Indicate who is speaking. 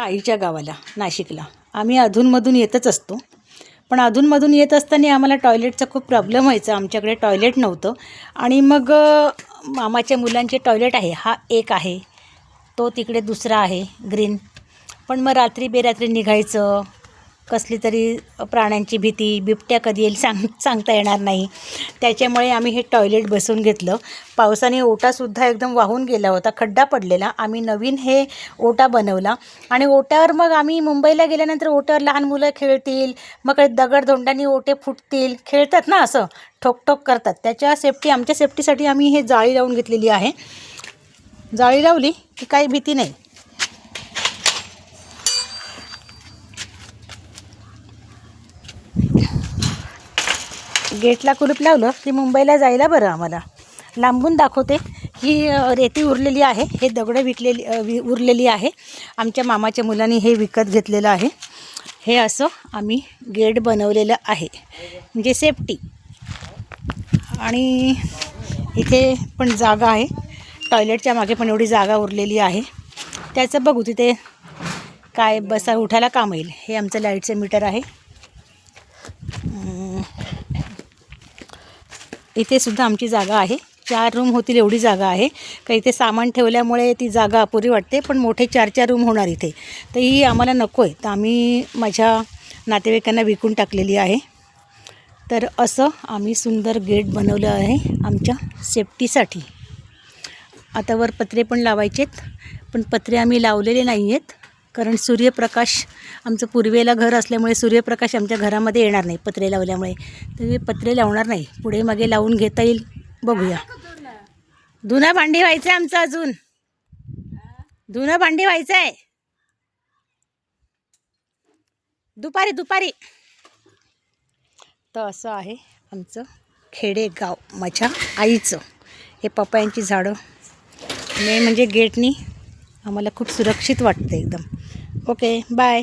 Speaker 1: आईच्या गावाला नाशिकला. आम्ही अधूनमधून येतच असतो. पण अधूनमधून येत असताना आम्हाला टॉयलेटचा खूप प्रॉब्लेम व्हायचा. आमच्याकडे टॉयलेट नव्हतं. आणि मग मामाच्या मुलांचे टॉयलेट आहे. हा एक आहे. तो तिकडे दुसरा आहे ग्रीन. पण मग रात्री बेरात्री निघायचं. कसली तरी प्राण्यांची भीती बिबट्या कधी येईल सांग सांगता येणार नाही. त्याच्यामुळे आम्ही हे टॉयलेट बसवून घेतलं. पावसाने ओटासुद्धा एकदम वाहून गेला होता खड्डा पडलेला. आम्ही नवीन हे ओटा बनवला आणि ओट्यावर मग आम्ही मुंबईला गेल्यानंतर ओट्यावर लहान मुलं खेळतील मग दगडधोंडांनी ओटे फुटतील खेळतात ना असं ठोकठोक करतात. त्याच्या सेफ्टी आमच्या सेफ्टीसाठी आम्ही हे जाळी लावून घेतलेली आहे. जाळी लावली की काही भीती नाही. गेटला कुलूप लावलं की मुंबईला जायला बरं आम्हाला. लांबून दाखवते. ही रेती उरलेली आहे. हे दगडं विकलेली वि उरलेली आहे. आमच्या मामाच्या मुलांनी हे विकत घेतलेलं आहे. हे असं आम्ही गेट बनवलेलं आहे. म्हणजे सेफ्टी. आणि इथे पण जागा आहे. टॉयलेटच्या मागे पण एवढी जागा उरलेली आहे. त्याचं बघू तिथे काय बसा उठायला काम येईल. हे आमचं लाईटचं मीटर आहे. इथे सुद्धा आमची जागा आहे. चार रूम होतील एवढी जागा आहे. का इथे सामान ठेवल्यामुळे ती जागा अपुरी वाटते पण मोठे चार चार रूम होणार इथे. तर ही आम्हाला नको आहे तर आम्ही माझ्या नातेवाईकांना विकून टाकलेली आहे. तर असं आम्ही सुंदर गेट बनवलं आहे आमच्या सेफ्टीसाठी. आता वर पत्रे पण लावायचेत पण पत्रे आम्ही लावलेले नाही आहेत कारण सूर्यप्रकाश आमचं पूर्वेला घर असल्यामुळे सूर्यप्रकाश आमच्या घरामध्ये येणार नाही पत्रे लावल्यामुळे. तर मी पत्रे लावणार नाही. पुढे मागे लावून घेता येईल. बघूया. धुणं भांडी व्हायचं आहे आमचं अजून. धुणं भांडी व्हायचं आहे दुपारी दुपारी. तर असं आहे आमचं खेडेगाव माझ्या आईचं. हे पपयांची झाडं. मे म्हणजे गेटनी. आम्हाला खूप सुरक्षित वाटतं एकदम. Okay bye